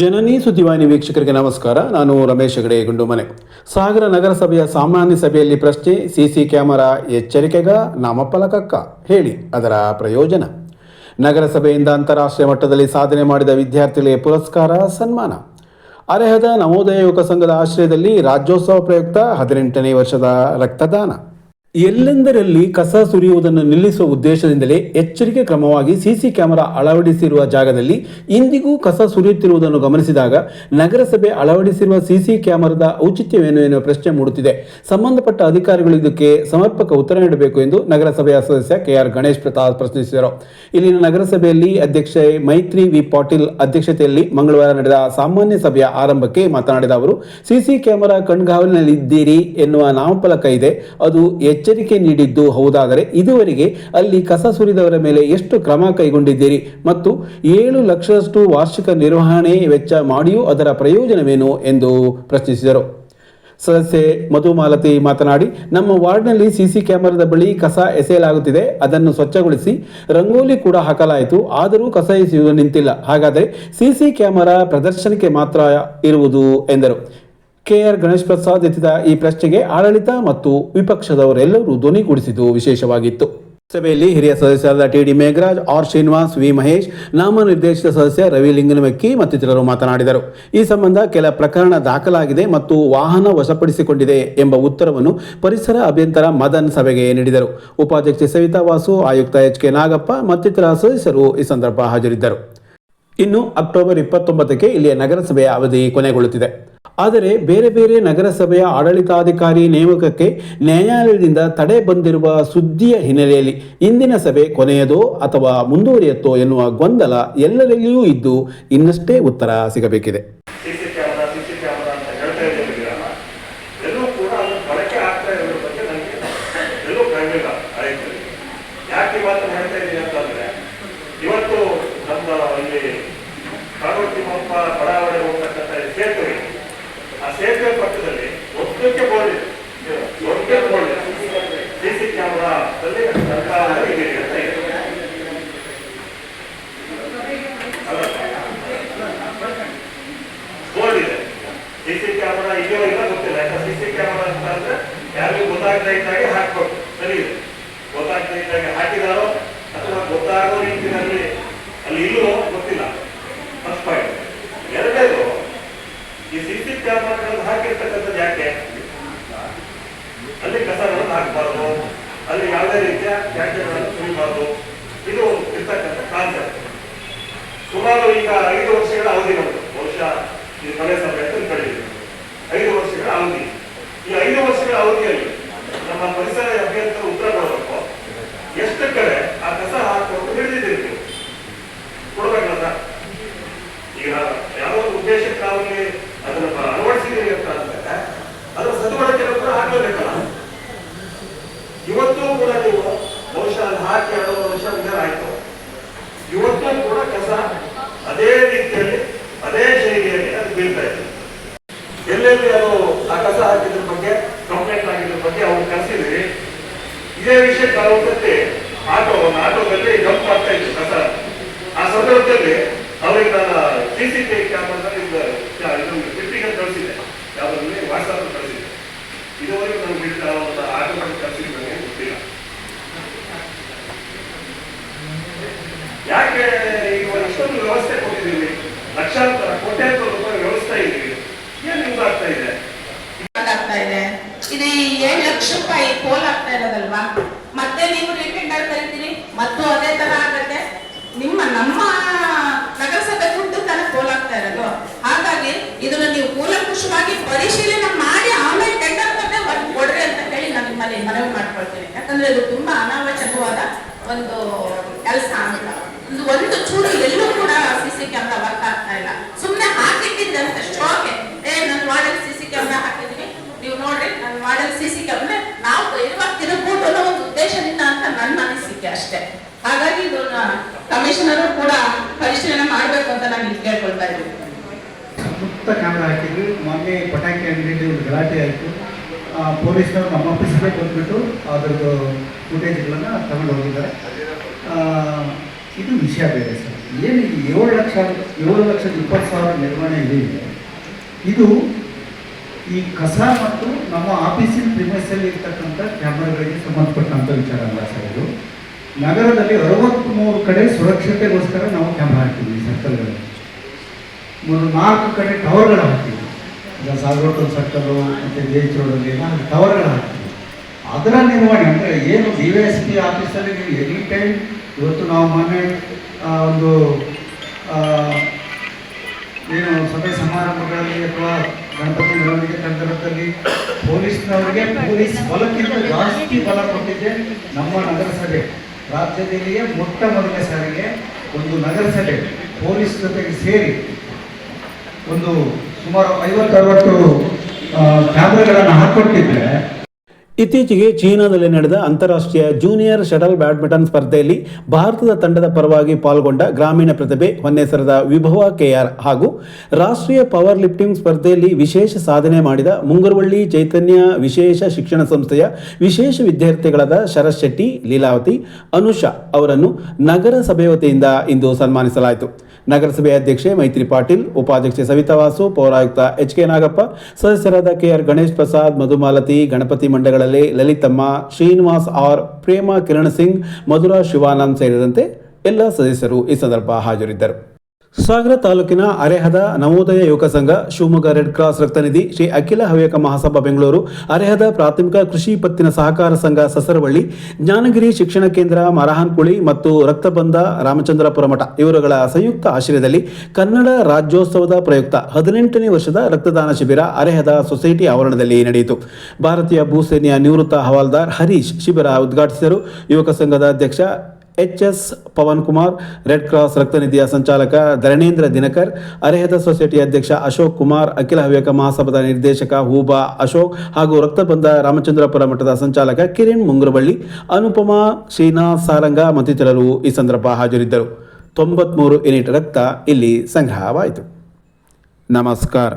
ಜನನಿ ಸುದ್ದಿವಾಹಿನಿ ವೀಕ್ಷಕರಿಗೆ ನಮಸ್ಕಾರ. ನಾನು ರಮೇಶ್ ಹೆಗಡೆ, ಗುಂಡುಮನೆ. ಸಾಗರ ನಗರಸಭೆಯ ಸಾಮಾನ್ಯ ಸಭೆಯಲ್ಲಿ ಪ್ರಶ್ನೆ, ಸಿಸಿ ಕ್ಯಾಮೆರಾ ಎಚ್ಚರಿಕೆಗ, ನಾಮಫಲಕಕ್ಕ? ಹೇಳಿ, ಅದರ ಪ್ರಯೋಜನ. ನಗರಸಭೆಯಿಂದ ಅಂತಾರಾಷ್ಟ್ರೀಯ ಮಟ್ಟದಲ್ಲಿ ಸಾಧನೆ ಮಾಡಿದ ವಿದ್ಯಾರ್ಥಿಗಳಿಗೆ ಪುರಸ್ಕಾರ, ಸನ್ಮಾನ. ಅರೆಹದ ನವೋದಯ ಯುವಕ ಸಂಘದ ಆಶ್ರಯದಲ್ಲಿ ರಾಜ್ಯೋತ್ಸವ ಪ್ರಯುಕ್ತ ಹದಿನೆಂಟನೇ ವರ್ಷದ ರಕ್ತದಾನ. ಎಲ್ಲೆಂದರಲ್ಲಿ ಕಸ ಸುರಿಯುವುದನ್ನು ನಿಲ್ಲಿಸುವ ಉದ್ದೇಶದಿಂದಲೇ ಎಚ್ಚರಿಕೆ ಕ್ರಮವಾಗಿ ಸಿಸಿ ಕ್ಯಾಮೆರಾ ಅಳವಡಿಸಿರುವ ಜಾಗದಲ್ಲಿ ಇಂದಿಗೂ ಕಸ ಸುರಿಯುತ್ತಿರುವುದನ್ನು ಗಮನಿಸಿದಾಗ ನಗರಸಭೆ ಅಳವಡಿಸಿರುವ ಸಿಸಿ ಕ್ಯಾಮೆರಾದ ಔಚಿತ್ಯವೇನು ಎನ್ನುವ ಪ್ರಶ್ನೆ ಮೂಡುತ್ತಿದೆ. ಸಂಬಂಧಪಟ್ಟ ಅಧಿಕಾರಿಗಳು ಇದಕ್ಕೆ ಸಮರ್ಪಕ ಉತ್ತರ ನೀಡಬೇಕು ಎಂದು ನಗರಸಭೆಯ ಸದಸ್ಯ ಕೆಆರ್ ಗಣೇಶ್ ಪ್ರತಾಪ್ ಪ್ರಶ್ನಿಸಿದರು. ಇಲ್ಲಿನ ನಗರಸಭೆಯಲ್ಲಿ ಅಧ್ಯಕ್ಷೆ ಮೈತ್ರಿ ವಿ ಪಾಟೀಲ್ ಅಧ್ಯಕ್ಷತೆಯಲ್ಲಿ ಮಂಗಳವಾರ ನಡೆದ ಸಾಮಾನ್ಯ ಸಭೆಯ ಆರಂಭಕ್ಕೆ ಮಾತನಾಡಿದ ಅವರು, ಸಿಸಿ ಕ್ಯಾಮೆರಾ ಕಣ್ಗಾವಲಿನಲ್ಲಿದ್ದೀರಿ ಎನ್ನುವ ನಾಮಫಲಕ ಇದೆ. ಅದು ಎಚ್ಚರಿಕೆ ನೀಡಿದ್ದು ಹೌದಾದರೆ ಇದುವರೆಗೆ ಅಲ್ಲಿ ಕಸ ಸುರಿದವರ ಮೇಲೆ ಎಷ್ಟು ಕ್ರಮ ಕೈಗೊಂಡಿದ್ದೀರಿ? ಮತ್ತು ಏಳು ಲಕ್ಷದಷ್ಟು ವಾರ್ಷಿಕ ನಿರ್ವಹಣೆ ವೆಚ್ಚ ಮಾಡಿಯೂ ಅದರ ಪ್ರಯೋಜನವೇನು ಎಂದು ಪ್ರಶ್ನಿಸಿದರು. ಸದಸ್ಯೆ ಮಧುಮಾಲತಿ ಮಾತನಾಡಿ, ನಮ್ಮ ವಾರ್ಡ್ನಲ್ಲಿ ಸಿಸಿ ಕ್ಯಾಮೆರಾದ ಬಳಿ ಕಸ ಎಸೆಯಲಾಗುತ್ತಿದೆ. ಅದನ್ನು ಸ್ವಚ್ಛಗೊಳಿಸಿ ರಂಗೋಲಿ ಕೂಡ ಹಾಕಲಾಯಿತು. ಆದರೂ ಕಸ ಎಸೆಯುವುದು ನಿಂತಿಲ್ಲ. ಹಾಗಾದರೆ ಸಿಸಿ ಕ್ಯಾಮೆರಾ ಪ್ರದರ್ಶನಕ್ಕೆ ಮಾತ್ರ ಇರುವುದು ಎಂದರು. ಕೆಆರ್ ಗಣೇಶ್ ಪ್ರಸಾದ್ ಎತ್ತಿದ ಈ ಪ್ರಶ್ನೆಗೆ ಆಡಳಿತ ಮತ್ತು ವಿಪಕ್ಷದವರೆಲ್ಲರೂ ಧ್ವನಿಗೂಡಿಸಿದ್ದು ವಿಶೇಷವಾಗಿತ್ತು. ಸಭೆಯಲ್ಲಿ ಹಿರಿಯ ಸದಸ್ಯರಾದ T D Megharaj, R. Srinivas, V. Mahesh, ನಾಮನಿರ್ದೇಶಿತ ಸದಸ್ಯ ರವಿ ಲಿಂಗನಮಕ್ಕಿ ಮತ್ತಿತರರು ಮಾತನಾಡಿದರು. ಈ ಸಂಬಂಧ ಕೆಲ ಪ್ರಕರಣ ದಾಖಲಾಗಿದೆ ಮತ್ತು ವಾಹನ ವಶಪಡಿಸಿಕೊಂಡಿದೆ ಎಂಬ ಉತ್ತರವನ್ನು ಪರಿಸರ ಅಭ್ಯಂತರ ಮದನ್ ಸಭೆಗೆ ನೀಡಿದರು. ಉಪಾಧ್ಯಕ್ಷೆ ಸವಿತಾ ವಾಸು, ಆಯುಕ್ತ ಎಚ್ ಕೆ ನಾಗಪ್ಪ ಮತ್ತಿತರ ಸದಸ್ಯರು ಈ ಸಂದರ್ಭ ಹಾಜರಿದ್ದರು. ಇನ್ನು ಅಕ್ಟೋಬರ್ ಇಪ್ಪತ್ತೊಂಬತ್ತಕ್ಕೆ ಇಲ್ಲಿಯ ನಗರಸಭೆಯ ಅವಧಿ ಕೊನೆಗೊಳ್ಳುತ್ತಿದೆ. ಆದರೆ ಬೇರೆ ಬೇರೆ ನಗರಸಭೆಯ ಆಡಳಿತಾಧಿಕಾರಿ ನೇಮಕಕ್ಕೆ ನ್ಯಾಯಾಲಯದಿಂದ ತಡೆ ಬಂದಿರುವ ಸುದ್ದಿಯ ಹಿನ್ನೆಲೆಯಲ್ಲಿ ಇಂದಿನ ಸಭೆ ಕೊನೆಯದೋ ಅಥವಾ ಮುಂದುವರಿಯತ್ತೋ ಎನ್ನುವ ಗೊಂದಲ ಎಲ್ಲರಲ್ಲಿಯೂ ಇದ್ದು ಇನ್ನಷ್ಟೇ ಉತ್ತರ ಸಿಗಬೇಕಿದೆ ಸಿಸಿ ಕ್ಯಾಮರಾ ಸಿಸಿ ಕ್ಯಾಮರಾ ಅಂತ ಹೇಳ್ತಾ ಇದ್ದೀರಲ್ಲ ಎಲ್ಲೂ ಕೂಡ ಅದು ಬಳಕೆ ಆಗ್ತಾ ಇರೋದ್ರ ಬಗ್ಗೆ ನನಗೆ ಎಲ್ಲೂ ಕಂಡಿಲ್ಲ ಆಯ್ತು ಯಾಕೆ ಈ ಮಾತನ್ನು ಹೇಳ್ತಾ ಇದ್ದೀನಿ ಅಂತಂದ್ರೆ ಇವತ್ತು ನಮ್ಮ ಇಲ್ಲಿ ಕಾಗೋಡು ತಿಮ್ಮಪ್ಪ ಬಡಾವಣೆ ಹೋಗ್ತಕ್ಕಂಥ ಈ ಸೇತುವೆ ಇದೆ. ಆ ಸೇತುವೆ ಪಕ್ಕದಲ್ಲಿ ಒದ್ದಕ್ಕೆ ಬೋರ್ಡ್ ಇದೆ ದೊಡ್ಡ ಬೋರ್ಡ್ ಸಿಸಿ ಕ್ಯಾಮರಾದಲ್ಲಿ ಸರ್ಕಾರ ಇದೆ ಅಂತ ಇದೆ ಬೋರ್ಡ್ ಇದೆ ಸಿಸಿ ಕ್ಯಾಮರಾ ಇದೆಯೋ ಇಲ್ಲ ಗೊತ್ತಿಲ್ಲ ಯಾಕಂದ್ರೆ ಸಿಸಿ ಕ್ಯಾಮರಾ ಅಂತ ಅಂದ್ರೆ ಯಾರಿಗೂ ಗೊತ್ತಾಗದೇ ಇದ್ದಾಗೆ ಹಾಕ್ಬೇಕು ಸರಿ ಇದೆ ಗೊತ್ತಾಗದೇ ಇದ್ದಾಗೆ ಹಾಕಿದಾರೋ ಅಥವಾ ಗೊತ್ತಾಗೋ ರೀತಿಯಲ್ಲಿ ಅಲ್ಲಿ ಇಲ್ಲವೋ ಗೊತ್ತಿಲ್ಲ. ಫಸ್ಟ್ ಪಾಯಿಂಟ್ ಎರಡನೇದು, ಈ ಸಿಸಿ ಕ್ಯಾಮರಾಗಳನ್ನು ಹಾಕಿರ್ತಕ್ಕಂಥದ್ದು ಯಾಕೆ? ಅಲ್ಲಿ ಕಸಗಳನ್ನು ಹಾಕಬಾರ್ದು. ಅಲ್ಲಿ ಯಾವುದೇ ರೀತಿಯ ತ್ಯಾಜ್ಯಗಳನ್ನು ಸುರಿಬಾರ್ದು. ಇದು ಇರ್ತಕ್ಕಂಥ ಕಾನ್ಸೆಪ್ಟ್ ಸುಮಾರು ಈಗ ಐದು ವರ್ಷಗಳ ಅವಧಿ ಬಂತು. ಬಹುಶಃ ಈ ಮನೆ ಸಭೆ ಅಂತ ಕಳೆದಿದೆ ಐದು ವರ್ಷಗಳ ಅವಧಿ. ಈ ಐದು ವರ್ಷಗಳ ಅವಧಿಯಲ್ಲಿ ನಮ್ಮ ಪರಿಸರ ಅಭ್ಯರ್ಥಿಗಳು ಉತ್ತರ ಕೊಡಬೇಕು ಎಷ್ಟು ಕಡೆ ಆ ಕಸ ಹಾಕುವಂತ ಹಿಡಿದಿದ್ದೀರಿ ನೀವು ಕೊಡ್ಬೇಕಲ್ಲ ಈಗ ನಾವು ಯಾವುದೋ ಒಂದು ಉದ್ದೇಶಕ್ಕೆ ನಾವು ಇಲ್ಲಿ ಅದನ್ನ ಅಳವಡಿಸಿದ್ದೀರಿ ಅಂತ ಅಂದ್ರೆ ಅದರ ಸದ್ಬಳಕೆಯನ್ನು ಕೂಡ ಹಾಕಲೇಬೇಕಲ್ಲ ಇವತ್ತು ಕೂಡ ನೀವು ಬಹುಶಃ ಅಲ್ಲಿ ಹಾಕಿ ಎರಡು ವರ್ಷ ವಿಚಾರ ಆಯ್ತು ಇವತ್ತು ಕೂಡ ಕಸ ಅದೇ ರೀತಿಯಲ್ಲಿ ಅದೇ ಶೈಲಿಯಲ್ಲಿ ಅದು ಬೀಳ್ತಾ ಇದೆ ಎಲ್ಲೆಲ್ಲಿ ಅದು ಆ ಕಸ ಹಾಕಿದ್ರ ಬಗ್ಗೆ ಕಂಪ್ಲೇಂಟ್ ಆಗಿದ್ರ ಬಗ್ಗೆ ಅವ್ರು ಕರೆಸಿದ್ರಿ ಇದೇ ವಿಷಯ ನಾವು ಒಂದ್ಸತಿ ಆಟೋ ಆಟೋದಲ್ಲಿ ಜಂಪ್ ಆಗ್ತಾ ಇತ್ತು ಕಸ ಆ ಸಂದರ್ಭದಲ್ಲಿ ಅವರಿಗೆ ನಾನು ಸಿ ಸಿ ಟಿ ಕ್ಯಾಮರಾದಲ್ಲಿ ಇದೊಂದು ಕ್ಲಿಪ್ಪಿಂಗ್ ಅಂತ ಕಳಿಸಿದೆ ಯಾವ್ದ್ರಲ್ಲಿ ವಾಟ್ಸಪ್ ಕಳಿಸಿದೆ ಇದುವರೆಗೂ ನಮ್ಗೆ ಬಿಟ್ಟು ಒಂದು ಆಟೋ ಮಾಡಿ ಕಳಿಸಿದ್ರೆ ನನಗೆ ಗೊತ್ತಿಲ್ಲ ಯಾಕೆ ಈಗ ಇಷ್ಟೊಂದು ವ್ಯವಸ್ಥೆ ಕೊಟ್ಟಿದ್ದೀವಿ ಲಕ್ಷಾಂತರ ಕೋಟ್ಯಾಂತರ ರೂಪಾಯಿ ವ್ಯವಸ್ಥೆ ಇದ್ದೀವಿ ಏನು ಯೂಸ್ ಆಗ್ತಾ ಇದೆ ಆಗ್ತಾ ಇದೆ ಏಳು ಲಕ್ಷ ರೂಪಾಯಿ ಪೋಲ್ ಆಗ್ತಾ ಇರೋದಲ್ವಾ? ಮತ್ತೆ ನೀವು ರಿಟೆಂಡರ್ ಕರಿತೀರಿ? ಮತ್ತು ಅದೇ ತರ ಆಗತ್ತೆ. ನಿಮ್ಮ, ನಮ್ಮ ನಗರಸಭೆ ದುಡ್ಡು ತರ ಪೋಲ್ ಆಗ್ತಾ ಇರೋದು. ಹಾಗಾಗಿ ಇದನ್ನ ನೀವು ಕೂಲಂಕುಷವಾಗಿ ಪರಿಶೀಲನೆ ಮಾಡಿ ಆಮೇಲೆ ಟೆಂಡರ್ ಮತ್ತೆ ಕೊಡ್ರಿ ಅಂತ ಹೇಳಿ ನಾನು ನಿಮ್ಮಲ್ಲಿ ಮನವಿ ಮಾಡ್ಕೊಳ್ತೀನಿ. ಯಾಕಂದ್ರೆ ಇದು ತುಂಬಾ ಅನಾವಶ್ಯಕವಾದ ಒಂದು ಕೆಲಸ ಅಂತ. ಒಂದು ಚೂರು ಎಲ್ಲೂ ಕೂಡ ಸಿ ಸಿ ಕ್ಯಾಮ್ರಾ ವರ್ಕ್ ಆಗ್ತಾ ಇಲ್ಲ. ಸುಮ್ಮನೆ ಹಾಕಿಟ್ಟಿದ್ದಂತೆ ಸ್ಟಾಕೆ ಏ ನನ್ನ ವಾರ್ಡಲ್ಲಿ ಸಿ ಸಿ ಕ್ಯಾಮ್ರಾ ಹಾಕಿದೀನಿ ನೀವು ನೋಡ್ರಿ ನನ್ನ ವಾರ್ಡಲ್ಲಿ ಸಿ ಸಿ ಕ್ಯಾಮ್ರಾ ನಾವು ಇರುವಾಗ ತಿರುಗಬಹುದು ಅನ್ನೋ ಒಂದು ಉದ್ದೇಶದಿಂದ ಅಂತ ನನ್ನ ಅನಿಸಿಕೆ ಅಷ್ಟೇ ಹಾಗಾಗಿ ಇದನ್ನ ಕಮಿಷನರು ಕೂಡ ಪರಿಶೀಲನೆ ಮಾಡಬೇಕು ಅಂತ ನಾನು ಮುಕ್ತ ಕ್ಯಾಮ್ರಾ ಹಾಕಿದ್ವಿ. ಮೊನ್ನೆ ಪಟಾಕಿ ಅಂಗಡಿಯಲ್ಲಿ ಒಂದು ಗಲಾಟೆ ಆಯಿತು. ಪೊಲೀಸ್ನವರು ನಮ್ಮ ಆಫೀಸ್ಗೆ ಬಂದುಬಿಟ್ಟು ಅದರದ್ದು ಫುಟೇಜ್ಗಳನ್ನು ತಗೊಂಡು ಹೋಗಿದ್ದಾರೆ. ಇದು ವಿಷಯ ಬೇರೆ ಸರ್. ಏನು ಏಳು ಲಕ್ಷ, ಏಳು ಲಕ್ಷದ ಇಪ್ಪತ್ತು ಸಾವಿರ ನಿರ್ವಹಣೆ ಇದೆ ಇದು ಈ ಕಸ ಮತ್ತು ನಮ್ಮ ಆಫೀಸಿನ ಪ್ರಿಮೈಸಲ್ಲಿ ಇರ್ತಕ್ಕಂಥ ಕ್ಯಾಮ್ರಾಗಳಿಗೆ ಸಂಬಂಧಪಟ್ಟಂಥ ವಿಚಾರ ಅಲ್ಲ ಸರ್ ಇದು. ನಗರದಲ್ಲಿ ಅರವತ್ತ್ಮೂರು ಕಡೆ ಸುರಕ್ಷತೆಗೋಸ್ಕರ ನಾವು ಕ್ಯಾಮ್ರಾ ಹಾಕಿದ್ವಿ ಸರ್ಕಲ್ಗಳಲ್ಲಿ. ಮೂರು ನಾಲ್ಕು ಕಡೆ ಟವರ್ಗಳು ಹಾಕ್ತೀವಿ. ಈಗ ಸಾಗರೋಟಲ್ ಸರ್ಕಲ್ಲು ಮತ್ತು ಎಚ್ ರೋಡಲ್ಲಿ ನಾಲ್ಕು ಟವರ್ಗಳು ಹಾಕ್ತೀವಿ. ಅದರ ನಿರ್ವಹಣೆ ಅಂದರೆ ಏನು ಡಿ ವೈ ಎಸ್ ಪಿ ಆಫೀಸಲ್ಲಿ ನೀವು ಎನಿ ಟೈಮ್ ಇವತ್ತು ನಾವು ಮೊನ್ನೆ ಒಂದು ಏನು ಸಭೆ ಸಮಾರಂಭಗಳಲ್ಲಿ ಅಥವಾ ಗಣಪತಿ ಮೆರವಣಿಗೆ ಸಂದರ್ಭದಲ್ಲಿ ಪೊಲೀಸ್ನವರಿಗೆ ಪೊಲೀಸ್ ಬಲಕ್ಕಿಂತ ಜಾಸ್ತಿ ಬಲ ಕೊಟ್ಟಿದ್ದೆ ನಮ್ಮ ನಗರಸಭೆ. ರಾಜ್ಯದಲ್ಲಿಯೇ ಮೊಟ್ಟ ಮೊದಲ ಸಾರಿಗೆ ಒಂದು ನಗರಸಭೆ ಪೊಲೀಸ್ ಜೊತೆಗೆ ಸೇರಿ ಒಂದು ಸುಮಾರು ಐವತ್ತು ಅರವತ್ತು ಕ್ಯಾಮ್ರಾಗಳನ್ನು ಹಾಕೊಟ್ಟಿದ್ರೆ ಇತ್ತೀಚೆಗೆ ಚೀನಾದಲ್ಲಿ ನಡೆದ ಅಂತಾರಾಷ್ಟ್ರೀಯ ಜೂನಿಯರ್ ಶಟಲ್ ಬ್ಯಾಡ್ಮಿಂಟನ್ ಸ್ಪರ್ಧೆಯಲ್ಲಿ ಭಾರತದ ತಂಡದ ಪರವಾಗಿ ಪಾಲ್ಗೊಂಡ ಗ್ರಾಮೀಣ ಪ್ರತಿಭೆ ಹೊನ್ನೆಸರದ ವಿಭವ ಕೆಆರ್ ಹಾಗೂ ರಾಷ್ಟ್ರೀಯ ಪವರ್ ಲಿಫ್ಟಿಂಗ್ ಸ್ಪರ್ಧೆಯಲ್ಲಿ ವಿಶೇಷ ಸಾಧನೆ ಮಾಡಿದ ಮುಂಗರವಳ್ಳಿ ಚೈತನ್ಯ ವಿಶೇಷ ಶಿಕ್ಷಣ ಸಂಸ್ಥೆಯ ವಿಶೇಷ ವಿದ್ಯಾರ್ಥಿಗಳಾದ ಶರತ್ ಶೆಟ್ಟಿ, ಲೀಲಾವತಿ, ಅನುಷಾ ಅವರನ್ನು ನಗರಸಭೆ ವತಿಯಿಂದ ಇಂದು ಸನ್ಮಾನಿಸಲಾಯಿತು. ನಗರಸಭೆ ಅಧ್ಯಕ್ಷೆ ಮೈತ್ರಿ ಪಾಟೀಲ್, ಉಪಾಧ್ಯಕ್ಷೆ ಸವಿತಾ ವಾಸು, ಪೌರಾಯುಕ್ತ ಎಚ್ ಕೆ ನಾಗಪ್ಪ, ಸದಸ್ಯರಾದ ಕೆಆರ್ ಗಣೇಶ್ ಪ್ರಸಾದ್, ಮಧುಮಾಲತಿ, ಗಣಪತಿ ಲಲಿತಮ್ಮ ಶ್ರೀನಿವಾಸ್ ಆರ್ ಪ್ರೇಮ ಕಿರಣ್ ಸಿಂಗ್ ಮಧುರಾ ಶಿವಾನಂದ್ ಸೇರಿದಂತೆ ಎಲ್ಲ ಸದಸ್ಯರು ಈ ಸಂದರ್ಭ ಹಾಜರಿದ್ದರು. ಸಾಗರ ತಾಲೂಕಿನ ಅರೆಹದ ನವೋದಯ ಯುವಕ ಸಂಘ, ಶಿವಮೊಗ್ಗ ರೆಡ್ ಕ್ರಾಸ್ ರಕ್ತನಿಧಿ ಶ್ರೀ ಅಖಿಲ ಹವ್ಯಕ ಮಹಾಸಭಾ ಬೆಂಗಳೂರು, ಅರೆಹದ ಪ್ರಾಥಮಿಕ ಕೃಷಿ ಪತ್ತಿನ ಸಹಕಾರ ಸಂಘ ಸಸರವಳ್ಳಿ, ಜ್ಞಾನಗಿರಿ ಶಿಕ್ಷಣ ಕೇಂದ್ರ ಮರಹಾನ್ಕುಳಿ ಮತ್ತು ರಕ್ತಬಂಧ ರಾಮಚಂದ್ರಪುರ ಮಠ. ಇವರುಗಳ ಸಂಯುಕ್ತ ಆಶ್ರಯದಲ್ಲಿ ಕನ್ನಡ ರಾಜ್ಯೋತ್ಸವದ ಪ್ರಯುಕ್ತ ಹದಿನೆಂಟನೇ ವರ್ಷದ ರಕ್ತದಾನ ಶಿಬಿರ ಅರೆಹದ ಸೊಸೈಟಿ ಆವರಣದಲ್ಲಿ ನಡೆಯಿತು. ಭಾರತೀಯ ಭೂಸೇನೆಯ ನಿವೃತ್ತ ಹವಾಲ್ದಾರ್ ಹರೀಶ್ ಶಿಬಿರ ಉದ್ಘಾಟಿಸಿದರು. ಯುವಕ ಸಂಘದ ಅಧ್ಯಕ್ಷ H S Pavan Kumar red cross ರಕ್ತನಿಧಿಯ ಸಂಚಾಲಕ ಧರಣೇಂದ್ರ ದಿನಕರ್ ಅರೆಹತ ಸೊಸೈಟಿ ಅಧ್ಯಕ್ಷ ಅಶೋಕ್ ಕುಮಾರ್, ಅಖಿಲ ಹವ್ಯಕ ಮಹಾಸಭಾದ ನಿರ್ದೇಶಕ ಹೂಬಾ ಅಶೋಕ್ ಹಾಗೂ ರಕ್ತಬಂಧ ರಾಮಚಂದ್ರಪುರ ಮಠದ ಸಂಚಾಲಕ ಕಿರಣ್ ಮುಂಗ್ರಬಳ್ಳಿ ಅನುಪಮಾ ಶ್ರೀನಾಥ್ ಸಾರಂಗ ಮತ್ತಿತರರು ಈ ಸಂದರ್ಭ ಹಾಜರಿದ್ದರು. ತೊಂಬತ್ಮೂರು ಯೂನಿಟ್ ರಕ್ತ ಇಲ್ಲಿ ಸಂಗ್ರಹವಾಯಿತು. ನಮಸ್ಕಾರ.